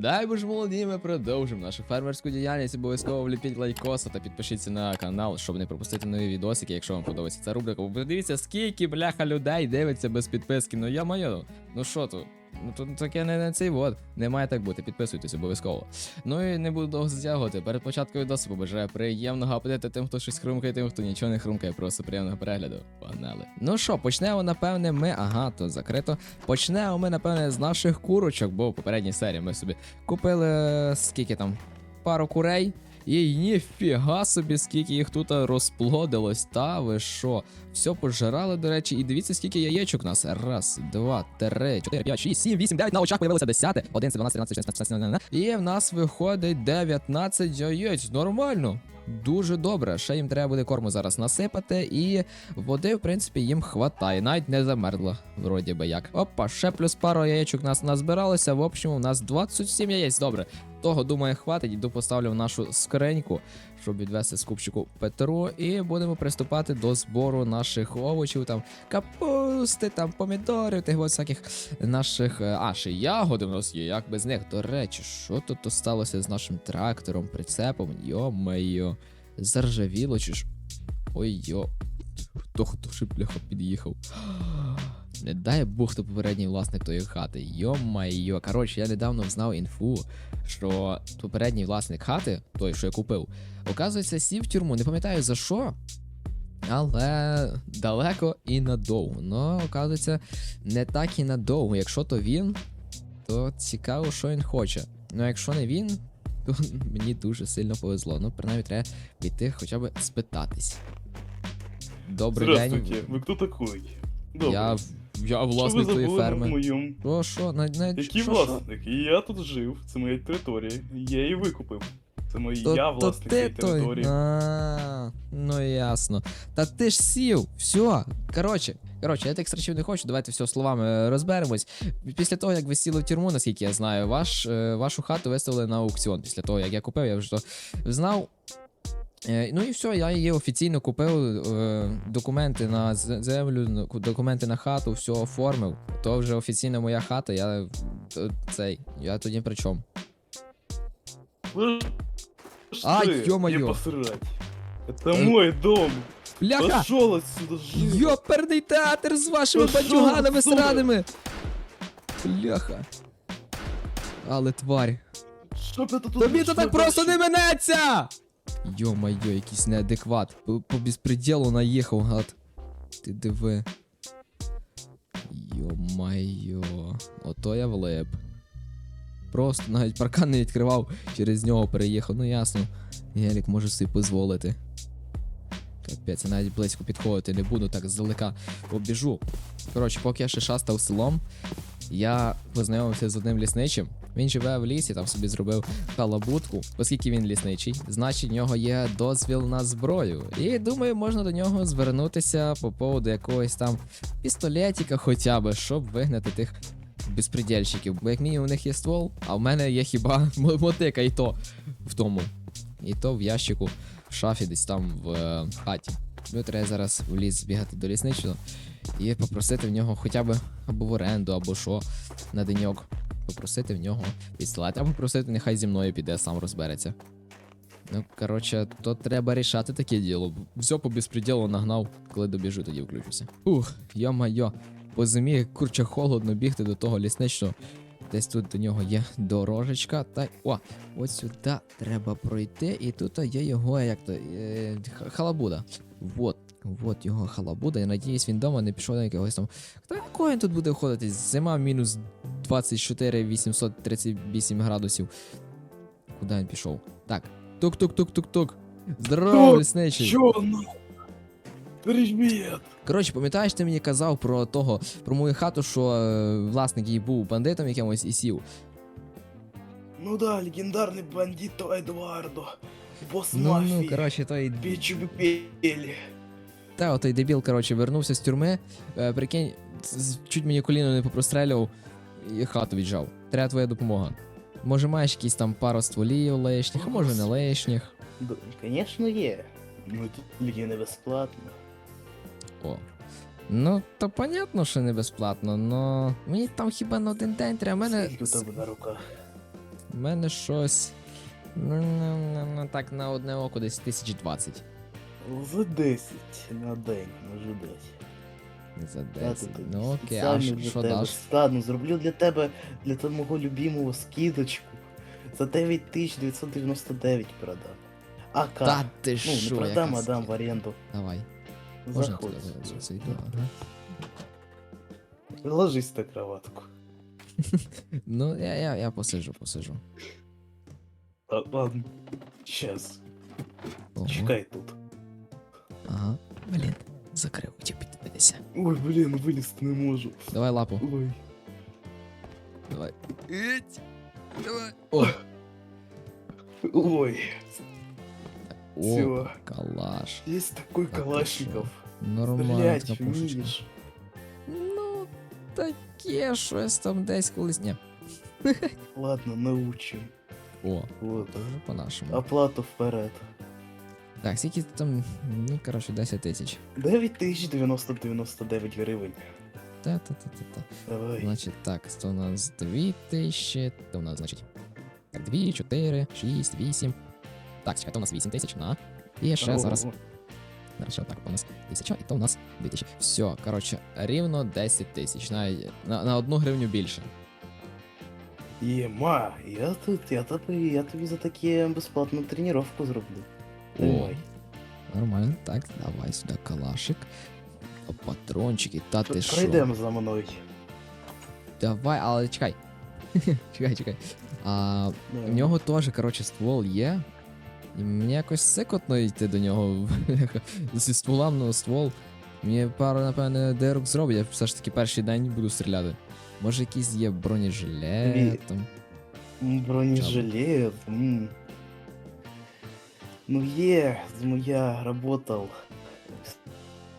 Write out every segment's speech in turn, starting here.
Дай боже молоді, ми продовжимо нашу фермерську діяльність. Обов'язково вліпіть лайкоса та підпишіться на канал, щоб не пропустити нові відосики, якщо вам подобається ця рубрика. Бо Подивіться, скільки бляха людей дивиться без підписки. Ну я маю. Ну що тут? Ну тут таке не, не цей вот. Не має так бути. Підписуйтесь обов'язково. Ну і не буду довго затягувати. Перед початком відосу побажаю приємного апетиту тим, хто щось хрумкає, тим, хто нічого не хрумкає. Просто приємного перегляду. Погнали. Ну що, почнемо, напевне, ми. Ага, тут закрито. Почнемо ми, напевне, з наших курочок, бо в попередній серії ми собі купили е, скільки там? Пару курей. І ніфіга собі, скільки їх тут розплодилось, та ви що? Все пожирали, до речі, і дивіться, скільки яєчок у нас. Раз, два, три, чотири, п'ять, шість, сім, вісім, дев'ять. На очах появилося десяте. Один, дванадцять, тринадцять, шістнадцять. І в нас виходить 19 яєць. Нормально. Дуже добре. Ще їм треба буде корму зараз насипати, і води, в принципі, їм хватає. Навіть не замерзло, вроді би як. Опа, ще плюс пару яєчок нас назбиралося. В общем, у нас 27 яєць. Добре. Того, думаю, хватить. Іду поставлю в нашу скриньку, щоб відвести скупчику Петру. І будемо приступати до збору наших овочів, там капусти, там помідорів, тих от всяких наших. е, А, ще ягоди в нас є, як без них. До речі, що тут сталося з нашим трактором, прицепом? Йо-моє, заржавіло чи ж. Ой йо. Хто хто ж бляха під'їхав? Не дай Бог, хто попередній власник тої хати. Йо-майо. Коротше, я недавно знав інфу, що попередній власник хати, той, що я купив, оказується, сів в тюрму. Не пам'ятаю за що. Але далеко і надовго. Ну, оказується, не так і надовго. Якщо то він, то цікаво, що він хоче. Ну, якщо не він, то мені дуже сильно повезло. Ну, принаймні, треба піти хоча б спитатись. Добрий день. вы кто такой? Добрый. Я, я власник твоєї ферми. моєму? Що, що, на, на, Який що, власник? Я тут жив, це моя територія. Я її викупив. Це моя То, я власник цієї той. території. А, ну ясно. Та ти ж сів. Все. Коротше, коротше, я тих срачів не хочу. Давайте все словами розберемось. Після того, як ви сіли в тюрму, наскільки я знаю, ваш, е, вашу хату виставили на аукціон. Після того, як я купив, я вже то знав. Е, Ну і все, я її офіційно купив, е, документи на з- землю, ну, документи на хату, все оформив. То вже офіційна моя хата, я е, цей, я тоді при чому? Ви Ай, ж ё-моё. мне посрать. Это Э, мой дом. Бляха! Пошел отсюда, живо. Йоперний театр з вашими Пошов бандюганами отсюда. сраними! Бляха. Але тварь. Що б я тут Тобі то що так б- просто не минеться! Йо-майо, якийсь неадекват. По, по безпреділу наїхав, гад. Ти диви. Йо-майо. Ото я влип. Просто навіть паркан не відкривав, через нього переїхав. Ну ясно. Гелік може собі дозволити. Капець, я навіть близько підходити не буду, так здалека побіжу. Коротше, поки я ще шастав селом, я познайомився з одним лісничим. Він живе в лісі, там собі зробив халабутку, оскільки він лісничий, значить в нього є дозвіл на зброю. І думаю, можна до нього звернутися по поводу якогось там пістолетіка хоча б, щоб вигнати тих безпредельщиків. Бо як мінімум у них є ствол, а в мене є хіба мотика, і то в тому. І то в ящику, в шафі десь там в е, хаті. Ну, треба зараз в ліс збігати до лісничого і попросити в нього хоча б або в оренду, або що на деньок. Попросити в нього пістолет, або попросити, нехай зі мною піде, сам розбереться. Ну, коротше, то треба рішати таке діло. Все по безпреділу нагнав, коли добіжу, тоді включуся. Ух, йо-майо, по зимі курче холодно бігти до того лісничного. Десь тут до нього є дорожечка. Та о, от сюди треба пройти, і тут є його як то е, халабуда. Вот, вот його халабуда. Я надіюсь, він дома не пішов на якогось там. Та якого він тут буде ходити? Зима мінус 24 838 градусів. Куди він пішов? Так. Тук-тук-тук-тук-тук. Здорово, О, лісничий. Чё ну? Привет. Коротше, пам'ятаєш, ти мені казав про того, про мою хату, що е, власник її був бандитом якимось і сів. Ну да, легендарный бандит то Эдуардо. Босс Ну, мафии. ну, коротше, той. Печи бы пели. Та, отой дебіл, коротше, вернувся з тюрми. Е, прикинь, з- чуть мені коліно не попрострелював і хату віджав. Треба твоя допомога. Може, маєш якісь там пару стволів лишніх, а може не лишніх. Конечно, є. Ну тут тільки не безплатно. О. Ну, то понятно, що не безплатно, но мені там хіба на один день треба. Мене. Скільки у тебе на руках? У мене щось. Ну, ну, ну, ну, так на одне око десь 1020. За 10 на день, може десь. За 10. тобі Ну окей, а що- даш? Стану, зроблю для тебе, для твого мого любимого скидочку. За 9999 продам. АК. Та ти ну, що, не продам, а дам в скидка? оренду. Давай. Можна Заходь. туди за- за- зайду? Ага. Ложись на кроватку. Ну, я, я, я посижу, посижу. А, ладно. Ого. Чекай тут. Ага. Блін, закрив, хотів піддивитися. Ой, блін, вилізти не можу. Давай лапу. Ой. Давай. Іть. Давай. О, Ой. о, Всё. калаш. Есть такой Так, Калашников. Нормально, Стрелять така пушечка. вмієш. Ну, таке щось там десь колись. Ні. Ладно, научим. О, Вот. вже по-нашому. Оплату вперед. Так, скільки там, ну, коротше, 10 тисяч. 9999 гривень. Та-та-та-та-та. Давай. Значить, так, це у нас 2 тисячі, то у нас, значить, так, 2, 4, 6, 8. Так, чекай, то у нас 8 тисяч, на. І ще О, зараз, о, зараз ще так, у нас 1000, і то у нас 2000. Все, коротше, рівно 10 тисяч, на, на, на одну гривню більше. Єма, я тут, я тобі, я тобі за таке безплатну тренування зроблю. О, нормально, так, давай сюди калашик. О, патрончики, та ти що? Пройдемо за мною. Давай, але чекай. чекай, чекай. А, Давай. У нього теж, коротше, ствол є. І мені якось сикотно йти до нього зі стволом на ствол. Мені пару, напевне, дирок зробить, я все ж таки перший день буду стріляти. Може якийсь є бронежилет там. М, Бронежилет. м. Ну є, я работал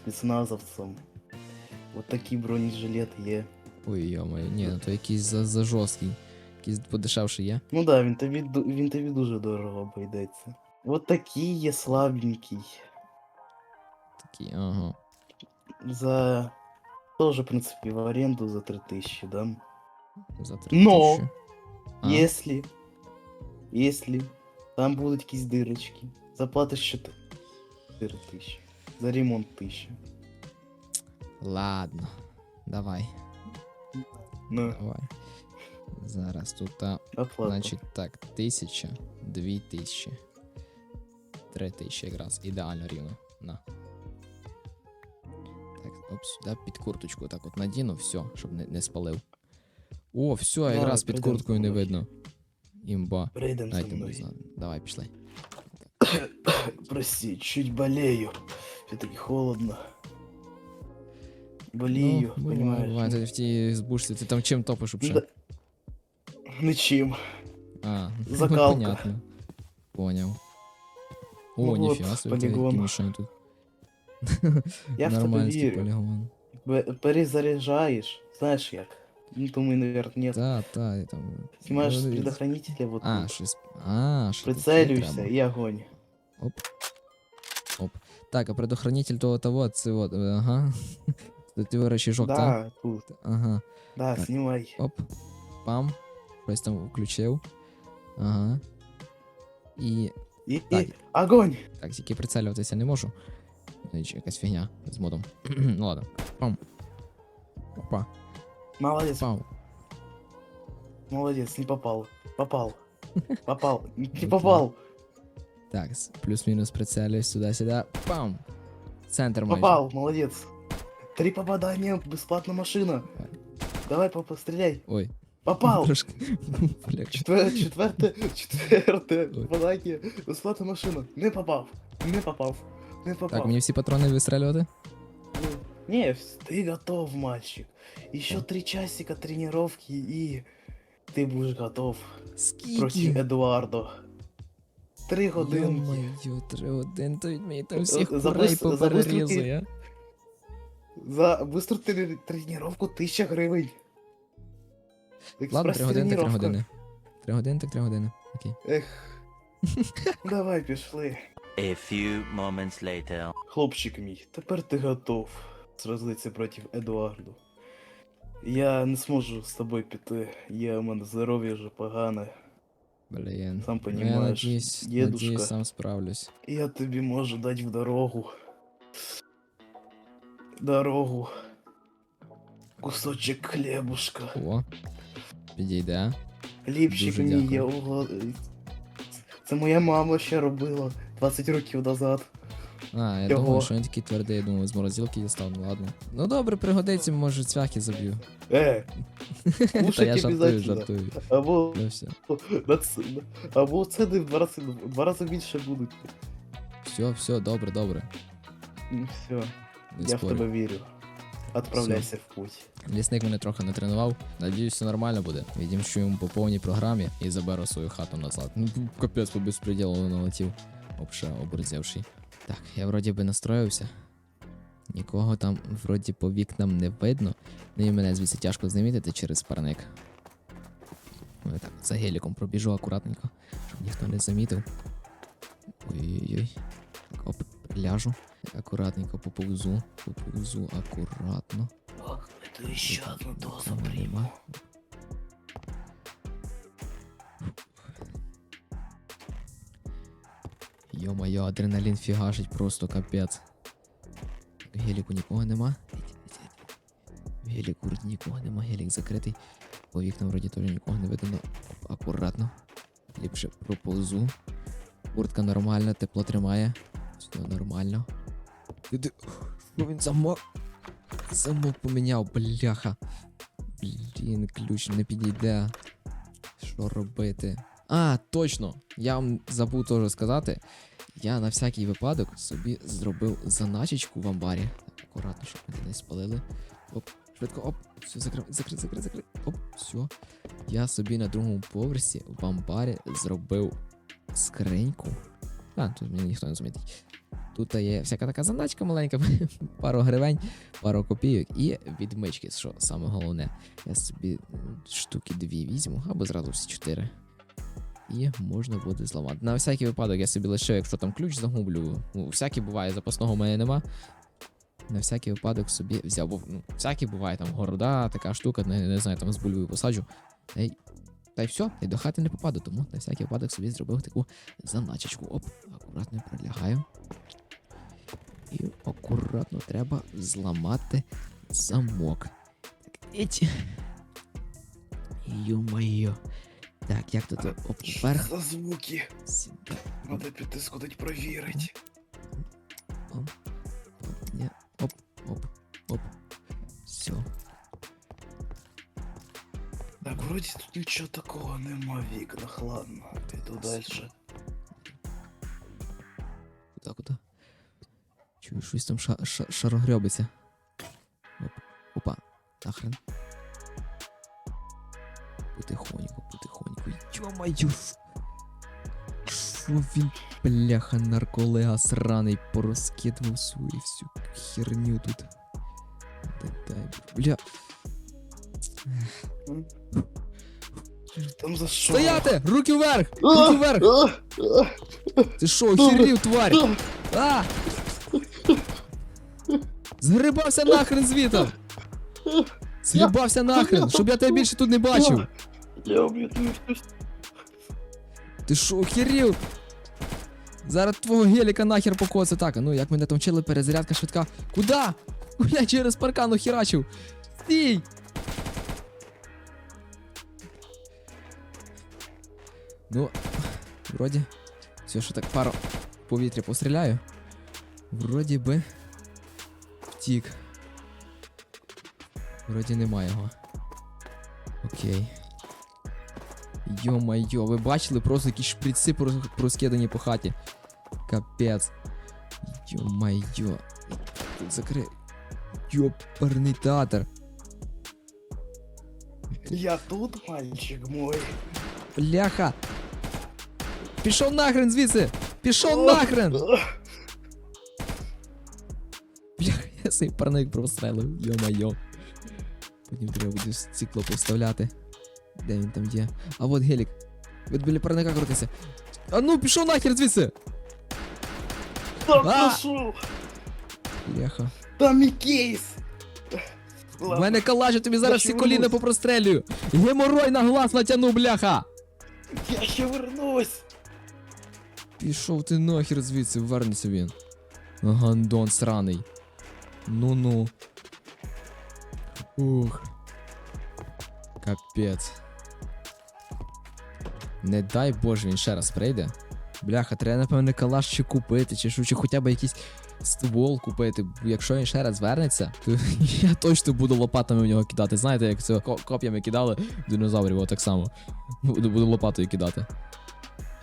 спецназовцем. Вот такий бронежилет є. Ой, йомаю, ні, ну то якийсь за, за жорсткий. Якийсь подешевший є. Ну да, він тобі, ду- він тобі дуже дорого обійдеться. Вот такий є слабенький. Такий, ага. За. Тоже, в принципе, в аренду за 3000 дам. За 3 Но! тисячі. А, Если. Если. Там будуть якісь дирочки. Заплатиш ще 4 тисячі. За ремонт 1000. Ладно. Давай, Ну, давай. Зараз тут, а, значить, так, тисяча, дві тисячі. Три тисячі якраз. Ідеально рівно. На. Так, оп, сюди під курточку так от надіну, все, щоб не, не спалив. О, все, якраз під курткою не видно. Імба. Прийдем за Дайте мною. мені Давай, пішли. Прости, чуть болею. Все-таки холодно. Болею, ну, буває, понимаешь? буває, ти в тій збушці, ти там чим топиш Да. вообще? Ничем. А, ну, Закалка. понятно. Поняв. О, Ну вот, ніфіга собі, ти полігон. які мішані тут. Я в тебе Нормальний вірю. полігон. Бе- Перезаряжаешь. Знаешь як? Ну, думаю, наверное, нет. Та, та, я там. Снимаешь с ну, предохранителя вот А, тут. щось. А, що таке Прицелюйся треба. и огонь. Так, а предохранитель того того, це от, е, ага. Це ти рычажок, так? да, тут. Ага. Да, Так. снимай. Оп. Пам. Щось там включив. Ага. І. И, Так. и огонь! Так, тільки прицелюватися не можу. Ну, чи Якась фігня з модом. ну ладно. Пам. Опа. Молодец, Пам. молодец, не попал. Попал. Попал. Не Окей. попал. Так, с- плюс-мінус прицелююсь сюди-сюди. Пам! Центр майже. Попал, молодец. Три попадания, бесплатная машина. Давай, папа, стреляй. Ой. Попал. Трошки. полегче. Четвер- Четверте, четверте Ой. попадание, бесплатная машина. Не попав. Не попав. Не попав. Так, мені всі патрони вистрелювати? Не, вс- ты готов, мальчик. Еще три часика тренировки и ты будешь готов против Скільки? Эдуардо. Три годинки. Йо-моє, три години, то від мені там Е, всіх за курей бистро- за бистрий поперерізує. За быструю трени- тренировку тысяча гривень. Ладно, три години, так три Експрес-тренировка. години. Три години, так три години. Окей. Ех. Давай, пішли. A few moments later. Хлопчик мій, тепер ти готов сразитися проти Едуарду. Я не зможу з тобою піти. Я у мене здоров'я вже погане. Блін. Сам Ну, Я понимаешь, надіюсь, дедушка. надіюсь, сам справлюсь. Я тобі можу дати в дорогу. Дорогу. Кусочек хлебушка. О. Підійде. Хлібчик Дуже мій дякую. я угла... Це моя мама ще робила 20 років назад. А, я Чого? думав, що він такий твердий, я думав, з морозилки дістав, ну ладно. Ну добре, пригодиться, може цвяхи заб'ю. Е, Та я кушать жартую, обязательно. жартую. Або, Ну все. на ц... або ціни в два рази, два рази більше будуть. Все, все, добре, добре. Ну все, Не я в спорю. тебе вірю. Отправляйся в путь. Лісник мене трохи не тренував. Надіюсь, все нормально буде. Відімщу йому по повній програмі і заберу свою хату назад. Ну, капець по безпреділу налетів. Обше оборзевший. Так, я вроді би настроївся. Нікого там вроді по вікнам не видно. Ну і мене звідси тяжко замітити через парник. Ну, я так, за геліком пробіжу акуратненько, щоб ніхто не замітив. Ой-ой-ой. Так, оп, ляжу. Акуратненько поповзу. Поповзу акуратно. Ох, це ще одну дозу прийму. Йо-моє, адреналін фігашить просто капець. Геліку нікого нема. В геліку нікого нема, гелік закритий. По вікнам вроді теж нікого не видно. Акуратно. Ліпше проползу. Куртка нормальна, тепло тримає. Все нормально. Що він замок? Замок поміняв, бляха. Блін, ключ не підійде. Що робити? А, точно! Я вам забув теж сказати. Я на всякий випадок собі зробив заначечку в амбарі. Акуратно, щоб мене не спалили. Оп, швидко, оп, все, закрив, закрив, закрив, закрив. Оп, все. Я собі на другому поверсі в амбарі зробив скриньку. А, тут мені ніхто не замітить. Тут є всяка така заначка маленька, пару гривень, пару копійок і відмички, що саме головне. Я собі штуки дві візьму, або зразу всі чотири. І можна буде зламати. На всякий випадок я собі лишив, якщо там ключ загублю. Ну, всякий буває, запасного в мене нема. На всякий випадок собі взяв, бо ну, всякий буває, там города, така штука, не, не знаю, там з бульбою посаджу. Та й, та й все, й до хати не попаду, тому на всякий випадок собі зробив таку заначечку. Оп, акуратно прилягаю. І акуратно треба зламати замок. Так. Йо-моє. Так, як тут оп, Що вверх. за звуки? Сюди. Надо піти сходить провірити. Оп, ні, оп, оп, оп. Все. Так, вроді тут нічого такого нема в вікнах, ладно. Піду далі. Куда, куда? Чую, щось там ша- ша- шарогрьобиться. Йо-моє! Що він, бляха, нарколега сраний, порозкидував свою всю херню тут. Дай, бля. Там за що? Стояти! Руки вверх! Руки вверх! Ти що, охерів, тварь? А! Згрибався нахрен звітом! Згрибався нахрен, щоб я тебе більше тут не бачив! Я всю Ти що, охерів? Зараз твого геліка нахер покоце. Так, ну як мене там вчили, перезарядка швидка. Куда? Я через паркан охерачив. Стій! Ну, вроді. Все, що так пару повітря постріляю. Вроді би. Втік. Вроді нема його. Окей. Йо-майо, ви бачили просто якісь шприци розкидані по хаті. Капець. Йо-майо. Закри. Йоперний театр. Я тут, мальчик мой. Бляха. Пішов нахрен звідси! Пішов нахрен! Бляха, я цей парник прострелив, йо-майо. Потім треба буде стекло поставляти. Де він там є? А от гелік. От біля парника крутиться. А ну, пішов нахер звідси! А! Бляха. Там і кейс! В мене калаш, я тобі зараз всі чому коліна ні? попрострелюю. Геморой на глаз натягну, бляха! Я ще вернусь! Пішов ти нахер звідси, вернеться він. Гандон сраний. Ну-ну. Ух. Капець. Не дай Боже, він ще раз прийде. Бляха, треба, напевне, калаш ще купити, чи що, чи хоча б якийсь ствол купити. Якщо він ще раз вернеться, то я точно буду лопатами в нього кидати. Знаєте, як це коп'ями кидали динозаврів, отак само. Буду, буду лопатою кидати.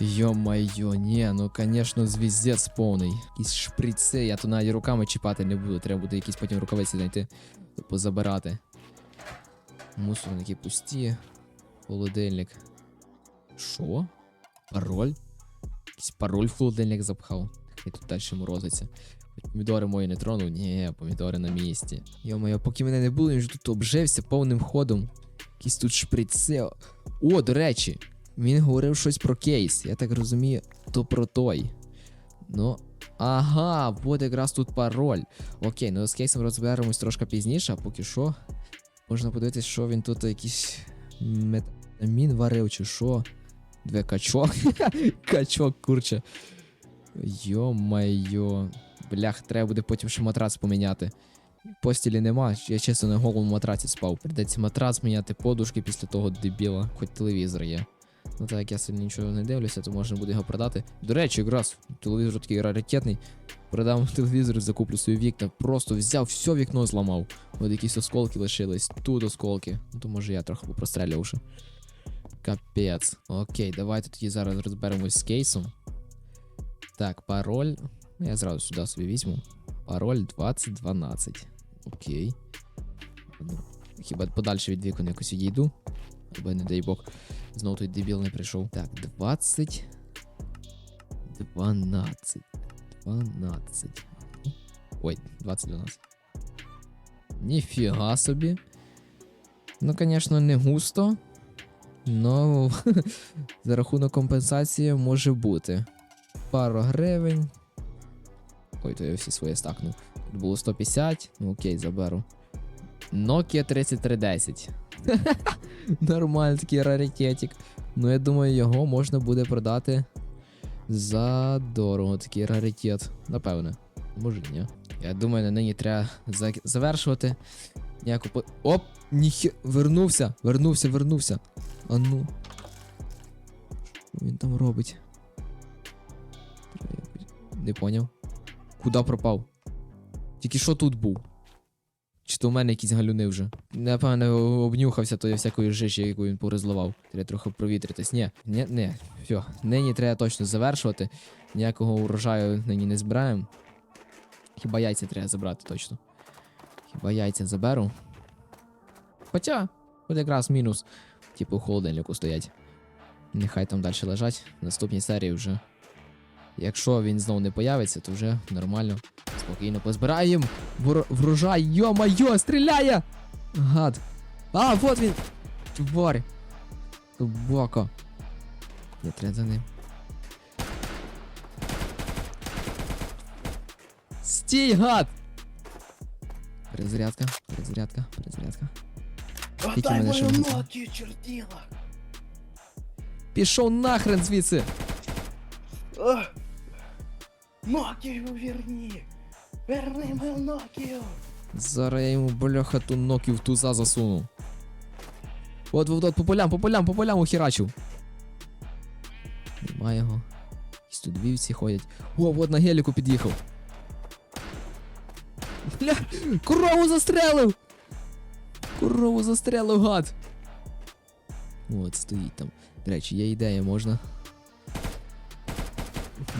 Йо-майо, ні, ну конечно, звіздець повний. Якісь шприци, я то навіть руками чіпати не буду, треба буде якісь потім рукавиці знайти, позабирати. Мусорники пусті. Холодильник. Що? Пароль? Якийсь пароль в холодильник запхав. І тут далі морозиться. Помідори мої не тронув? Ні, помідори на місці. Йо-моє, поки мене не було, він вже тут обжився повним ходом. Якісь тут шприци. О, до речі, він говорив щось про кейс. Я так розумію, то про той. Ну. Ага, от якраз тут пароль. Окей, ну з кейсом розберемось трошки пізніше, а поки що. Можна подивитись, що він тут якийсь метамін варив, чи що. Две качок. качок, курче. Йо-майо. Блях, треба буде потім ще матрац поміняти. Постілі нема, я чесно на голому матраці спав. Придеться матрац міняти подушки після того дебіла, хоч телевізор є. Ну так як я сильно нічого не дивлюся, то можна буде його продати. До речі, якраз телевізор такий раритетний. Продам телевізор, закуплю свої вікна. Просто взяв все вікно зламав. От якісь осколки лишились. Тут осколки. Ну то може я трохи попрострелював ще. Капець. Окей, давайте тоді зараз розберемось з кейсом. Так, пароль. Ну, Я зразу сюди собі візьму. Пароль 2012. Окей. Ну, хіба подальше від вікон якось відійду. Аби не дай Бог. Знову той дебіл не прийшов. Так, 20. 12. 12. Ой, 20 12. Ніфіга собі. Ну, звісно, не густо. Но за рахунок компенсації може бути. Пару гривень. Ой, то я всі своє стакнув. Тут було 150, ну окей, заберу. Nokia 3310. Нормальний такий раритетик. Ну, я думаю, його можна буде продати за дорого, такий раритет. Напевне. Може ні. Я думаю, на нині треба за- завершувати. Ніяку по... Оп! Ніхі... Вернувся! Вернувся, вернувся. А ну. Що він там робить? Не поняв. Куда пропав? Тільки що тут був? Чи то в мене якісь галюни вже? Напевно, обнюхався тої всякої жижі, яку він порозливав. Треба трохи провітритись. Ні, ні, ні. Все, нині треба точно завершувати. Ніякого урожаю нині не збираємо. Хіба яйця треба забрати точно. Хіба яйця заберу. Хоча, от якраз мінус. Типу в холодильнику стоять. Нехай там далі лежать. В наступній серії вже. Якщо він знову не появиться, то вже нормально. Спокійно позбираємо. Вор... Врожай, йо-майо, стріляє! Гад. А, вот він! Тварь! Собака. Я треба за ним. Стій, гад! Перезарядка, перезарядка, перезарядка. Отдай мене ще мою ногію, чертіла! Пішов нахрен звідси! А! Нокію верни! Верни мою Нокію! Зараз я йому бляха ту ноків в туза засуну. От, от, от, по полям, по полям, по полям ухерачив. Нема його. Якісь тут вівці ходять. О, от на геліку під'їхав. Бля, корову застрелив! Корову застрелив, гад! От, стоїть там. До речі, є ідея, можна.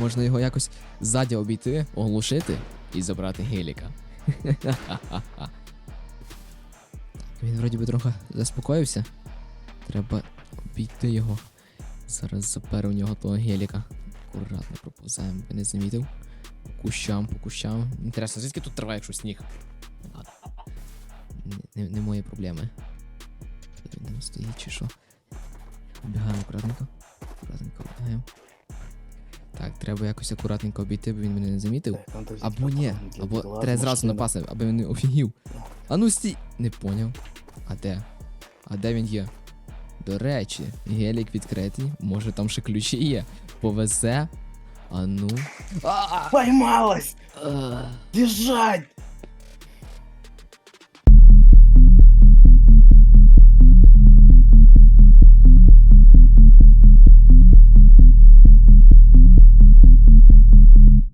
Можна його якось ззаді обійти, оглушити і забрати геліка. Він вроді би трохи заспокоївся. Треба обійти його. Зараз заперу в нього того геліка. Акуратно проповзаємо, би не замітив. По кущам, по кущам. Інтересно, звідки тут трава, якщо сніг? Не, не, мої проблеми. Він там стоїть чи що? Обігаємо акуратненько. Акуратненько обігаємо. Так, треба якось акуратненько обійти, бо він мене не замітив. Або ні, або треба зразу напасти, аби він не офігів. А ну стій! Не поняв. А де? А де він є? До речі, гелік відкритий, може там ще ключі є. Повезе. А ну. Поймалась! А! Бежать!